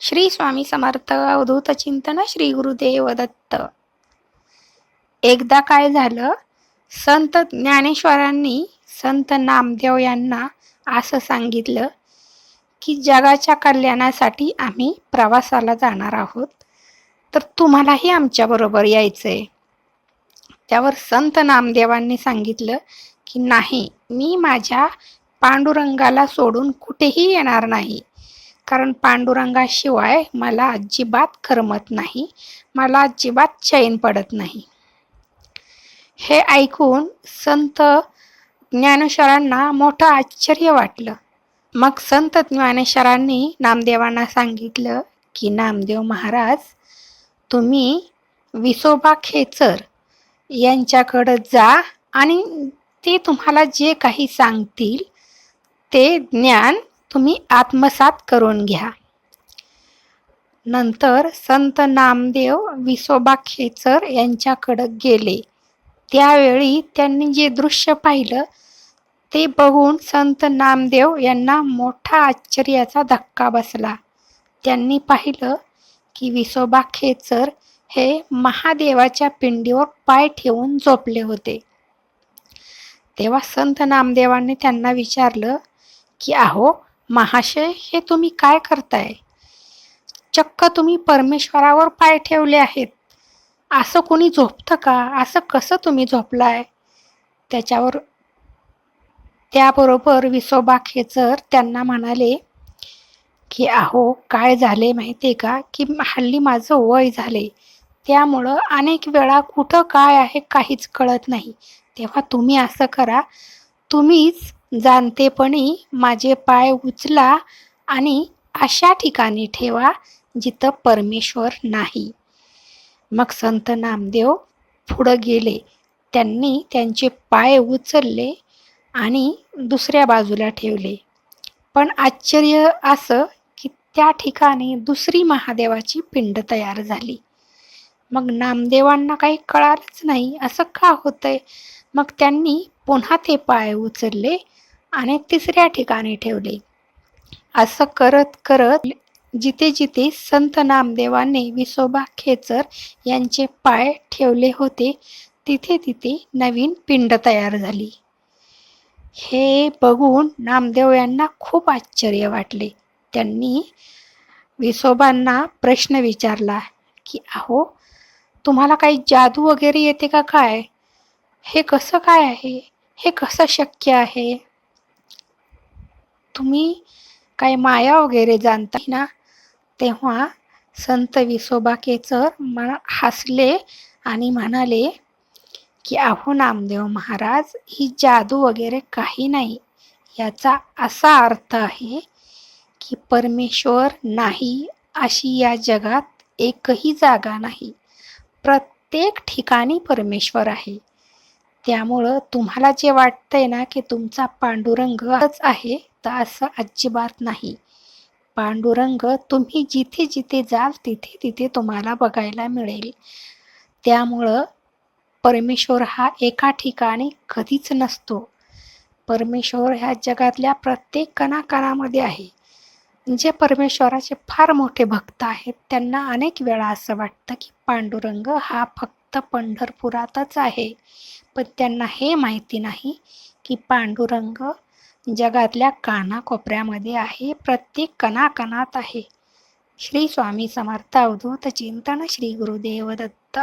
श्री स्वामी समर्थ अवधूत चिंतन श्री गुरुदेव दत्त. एकदा काय झालं संत ज्ञानेश्वरांनी संत नामदेव यांना असं सांगितलं की जगाच्या कल्याणासाठी आम्ही प्रवासाला जाणार आहोत. तर तुम्हालाही आमच्याबरोबर यायचं आहे त्यावर संत नामदेवांनी सांगितलं की नाही मी माझ्या पांडुरंगाला सोडून कुठेही येणार नाही. कारण पांडुरंगाशिवाय मला अजिबात करमत नाही. मला अजिबात चैन पडत नाही. हे ऐकून संत ज्ञानेश्वरांना मोठं आश्चर्य वाटलं. मग संत ज्ञानेश्वरांनी नामदेवांना सांगितलं की नामदेव महाराज तुम्ही विसोबा खेचर यांच्याकडं जा आणि ते तुम्हाला जे काही सांगतील ते ज्ञान तुम्ही आत्मसात करून घ्या. नंतर संत नामदेव विसोबा खेचर यांच्याकडं गेले. त्यावेळी त्यांनी जे दृश्य पाहिलं ते बघून संत नामदेव यांना मोठा आश्चर्याचा धक्का बसला. त्यांनी पाहिलं की विसोबा खेचर हे महादेवाच्या पिंडीवर पाय ठेवून झोपले होते. तेव्हा संत नामदेवांनी त्यांना विचारलं की अहो महाशय हे तुम्ही काय करताय? चक्क तुम्ही परमेश्वरावर पाय ठेवले आहेत. असं कोणी झोपतं का? असं कसं तुम्ही झोपलाय? त्याच्यावर त्याबरोबर विसोबा खेचर त्यांना म्हणाले की अहो काय झाले माहिती आहे का? की हल्ली माझं वय झाले. त्यामुळं अनेक वेळा कुठं काय आहे काहीच कळत नाही. तेव्हा तुम्ही असं करा. तुम्हीच जाणतेपणी माझे पाय उचला आणि अशा ठिकाणी ठेवा जिथं परमेश्वर नाही. मग संत नामदेव पुढं गेले. त्यांनी त्यांचे पाय उचलले आणि दुसऱ्या बाजूला ठेवले. पण आश्चर्य असं की त्या ठिकाणी दुसरी महादेवाची पिंड तयार झाली. मग नामदेवांना काही कळालंच नाही. असं का होतंय? मग त्यांनी पुन्हा ते पाय उचलले आणि तिसऱ्या ठिकाणी ठेवले. असं करत करत जिथे जिथे संत नामदेवाने विसोबा खेचर यांचे पाय ठेवले होते तिथे तिथे नवीन पिंड तयार झाली. हे बघून नामदेव यांना खूप आश्चर्य वाटले. त्यांनी विसोबांना प्रश्न विचारला की अहो तुम्हाला काही जादू वगैरे येते का काय? हे कसं काय आहे? हे कसं शक्य आहे? तुम्ही काय माया वगैरे जाणता ना? तेव्हा संत विसोबा केचर म हसले आणि म्हणाले की अहो नामदेव महाराज ही जादू वगैरे काही नाही. याचा असा अर्थ आहे की परमेश्वर नाही अशी या जगात एकही जागा नाही. प्रत्येक ठिकाणी परमेश्वर आहे. त्यामुळं तुम्हाला जे वाटतंय ना की तुमचा पांडुरंगच आहे तर असं अजिबात नाही. पांडुरंग तुम्ही जिथे जिथे जाल तिथे तिथे तुम्हाला बघायला मिळेल. त्यामुळं परमेश्वर हा एका ठिकाणी कधीच नसतो. परमेश्वर ह्या जगातल्या प्रत्येक कणाकणामध्ये आहे. जे परमेश्वराचे फार मोठे भक्त आहेत त्यांना अनेक वेळा असं वाटतं की पांडुरंग हा फक्त फक्त पंढरपुरातच आहे. पण त्यांना हे माहिती नाही की पांडुरंग जगातल्या कानाकोपऱ्यामध्ये आहे प्रत्येक कणाकणात आहे. श्री स्वामी समर्थ अवधूत चिंतन श्री गुरुदेव दत्त